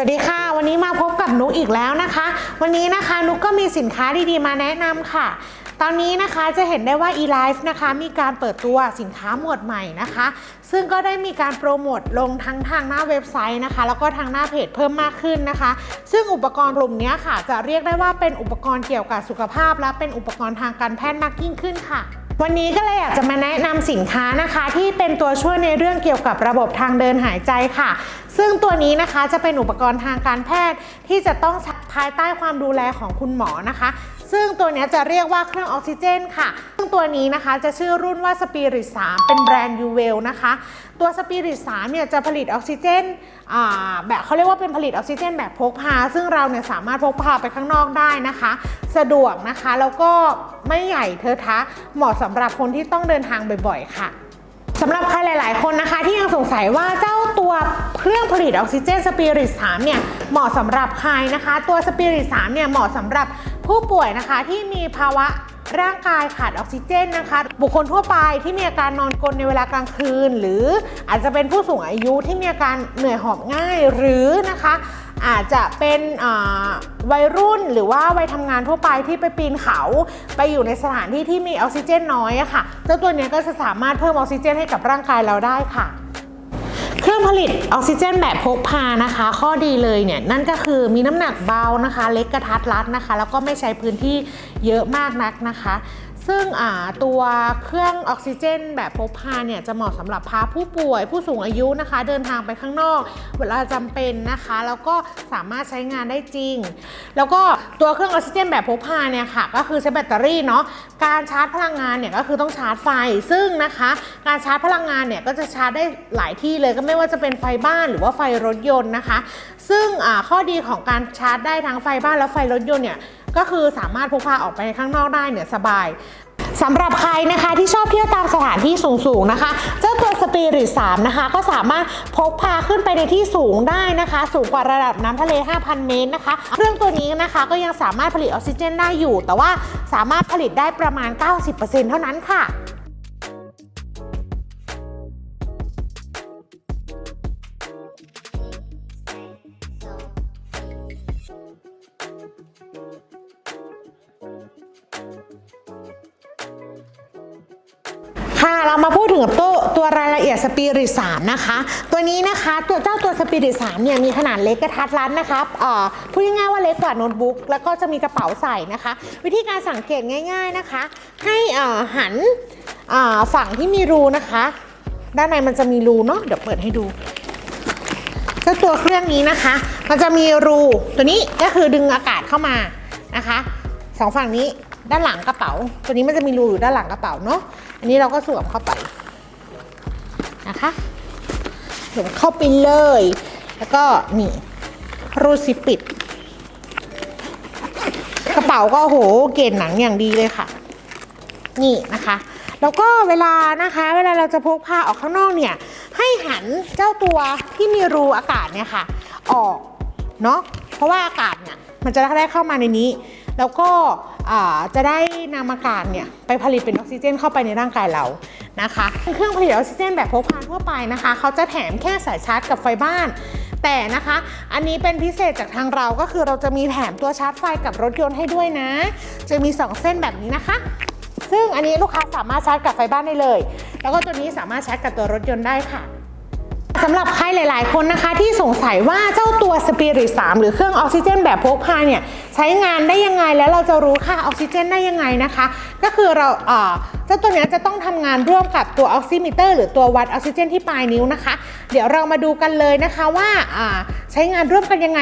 วัสดีค่ะ วันนี้มาพบกับนุกอีกแล้วนะคะ วันนี้นะคะนุกก็มีสินค้าดีๆมาแนะนำค่ะ ตอนนี้นะคะจะเห็นได้ว่า eLife นะคะมีการเปิดตัวสินค้าหมวดใหม่นะคะ ซึ่งก็ได้มีการโปรโมทลงทั้งทางหน้าเว็บไซต์นะคะ แล้วก็ทางหน้าเพจเพิ่มมากขึ้นนะคะ ซึ่งอุปกรณ์กลุ่มนี้ค่ะ จะเรียกได้ว่าเป็นอุปกรณ์เกี่ยวกับสุขภาพ และเป็นอุปกรณ์ทางการแพทย์มากยิ่งขึ้นค่ะ วันนี้ก็เลยอยากจะมาแนะนำสินค้านะคะ ที่เป็นตัวช่วยในเรื่องเกี่ยวกับระบบทางเดินหายใจค่ะ ซึ่งตัวนี้นะคะจะเป็นอุปกรณ์ทางการแพทย์ที่จะต้องภายใต้ความดูแลของคุณหมอนะคะ ซึ่งตัวนี้จะเรียกว่าเครื่องออกซิเจนค่ะ ซึ่งตัวนี้นะคะจะชื่อรุ่นว่า Spirit 3เป็นแบรนด์ u w e l นะคะ ตัว Spirit 3เนี่ยจะผลิตออกซิเจนแบบเขาเรียกว่าเป็นผลิตออกซิเจนแบบพกพา ซึ่งเราเนี่ยสามารถพกพาไปข้างนอกได้นะคะ สะดวกนะคะแล้วก็ไม่ใหญ่เทอะทะเหมาะสำหรับคนที่ต้องเดินทางบ่อย ๆ ค่ะสำหรับใครหลาย ๆ คนนะคะที่ยังสงสัยว่าเจ้าตัวเครื่องผลิตออกซิเจนสปิริต3เนี่ยเหมาะสำหรับใครนะคะ ตัวสปิริต3เนี่ยเหมาะสำหรับ ผู้ป่วยนะคะที่มีภาวะร่างกายขาดออกซิเจนนะคะ บุคคลทั่วไปที่มีอาการนอนกรนในเวลากลางคืน หรืออาจจะเป็นผู้สูงอายุที่มีอาการเหนื่อยหอบง่ายหรือนะคะ อาจจะเป็นวัยรุ่นหรือว่าวัยทำงานทั่วไปที่ไปปีนเขาไปอยู่ในสถานที่ที่มีออกซิเจนน้อยอะค่ะเจ้าตัวนี้ก็จะสามารถเพิ่มออกซิเจนให้กับร่างกายเราได้ค่ะ เครื่องผลิตออกซิเจนแบบพกพานะคะ ข้อดีเลยเนี่ยนั่นก็คือมีน้ำหนักเบานะคะ เล็กกระทัดรัดนะคะ แล้วก็ไม่ใช้พื้นที่เยอะมากนักนะคะ ซึ่งอ่าตัวเครื่องออกซิเจน แบบพกพาเนี่ยจะเหมาะสำหรับพาผู้ป่วย ผู้สูงอายุนะคะ เดินทางไปข้างนอก เวลาจำเป็นนะคะ แล้วก็สามารถใช้งานได้จริง แล้วก็ตัวเครื่องออกซิเจน แบบพกพาเนี่ยค่ะก็คือใช้แบตเตอรี่เนาะการชาร์จพลังงานเนี่ยก็คือต้องชาร์จไฟ ซึ่งนะคะ การชาร์จพลังงานเนี่ยก็จะชาร์จได้หลายที่เลยก็ไม่ว่าจะเป็นไฟบ้านหรือว่าไฟรถยนต์นะคะ ซึ่งอ่าข้อดีของการชาร์จได้ทั้งไฟบ้านและไฟรถยนต์เนี่ย ก็คือสามารถพกพาออกไปข้างนอกได้เนี่ยสบายสำหรับใครนะคะที่ชอบเที่ยวตามสถานที่สูงๆนะคะ เจ้าตัวสปิริต3นะคะ ก็สามารถพกพาขึ้นไปในที่สูงได้นะคะ สูงกว่าระดับน้ำทะเล 5,000 เมตรนะคะ เครื่องตัวนี้นะคะก็ยังสามารถผลิตออกซิเจนได้อยู่ แต่ว่าสามารถผลิตได้ประมาณ 90%เท่านั้นค่ะ ค่ะเรามาพูดถึงตัวตัวรายละเอียดสปิริต3นะคะ ตัวนี้นะคะตัวเจ้าตัวสปิริต3เนี่ยมีขนาดเล็กกระทัดรัดนะคะเอ่อพูดง่ายๆว่าเล็กกว่าโน้ตบุ๊กแล้วก็จะมีกระเป๋าใส่นะคะ วิธีการสังเกตง่าย ๆนะคะ ให้เอ่อหันอ่อฝั่งที่มีรูนะคะ ด้านในมันจะมีรูเนาะเดี๋ยวเปิดให้ดูเจ้าตัวเครื่องนี้นะคะ มันจะมีรูตัวนี้ก็คือดึงอากาศเข้ามานะคะสองฝั่งนี้ ด้านหลังกระเป๋า ตัวนี้มันจะมีรูอยู่ด้านหลังกระเป๋าเนาะอันนี้เราก็สวมเข้าไปนะคะสวมเข้าไปเลย แล้วก็นี่รูซิปปิด กระเป๋าก็โหเกณฑ์หนังอย่างดีเลยค่ะ นี่นะคะ แล้วก็เวลานะคะ เวลาเราจะพกพาออกข้างนอกเนี่ย ให้หันเจ้าตัวที่มีรูอากาศเนี่ยค่ะ ออกเนาะเพราะว่าอากาศเนี่ยมันจะได้เข้ามาในนี้ แล้วก็ จะได้นำอากาศเนี่ยไปผลิตเป็นออกซิเจนเข้าไปในร่างกายเรานะคะเครื่องผลิตออกซิเจนแบบพกพาทั่วไปนะคะเขาจะแถมแค่สายชาร์จกับไฟบ้าน แต่นะคะ อันนี้เป็นพิเศษจากทางเราก็คือเราจะมีแถมตัวชาร์จไฟกับรถยนต์ให้ด้วยนะ จะมี 2 เส้นแบบนี้นะคะ ซึ่งอันนี้ลูกค้าสามารถชาร์จกับไฟบ้านได้เลย แล้วก็ตัวนี้สามารถชาร์จกับตัวรถยนต์ได้ค่ะ สำหรับใครหลาย ๆ คนนะคะที่สงสัยว่าเจ้าตัวสปิริต3หรือเครื่องออกซิเจนแบบพกพาเนี่ยใช้งานได้ยังไงแล้วเราจะรู้ค่าออกซิเจนได้ยังไงนะคะ ก็คือเราเอ่อเจ้าตัวเนี้ยจะต้องทำงานร่วมกับตัวออกซิมิเตอร์หรือตัววัดออกซิเจนที่ปลายนิ้วนะคะ เดี๋ยวเรามาดูกันเลยนะคะว่าอ่าใช้งานร่วมกันยังไง